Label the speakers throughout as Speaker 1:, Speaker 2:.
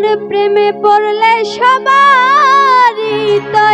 Speaker 1: আমার প্রেমে পড়লে সবারই তো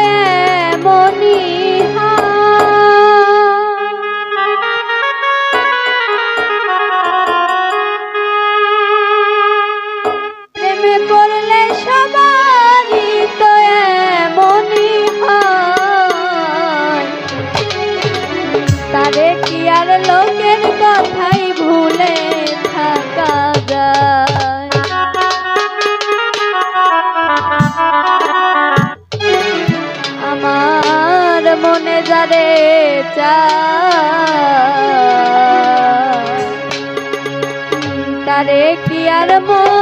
Speaker 1: চারে কি আর মন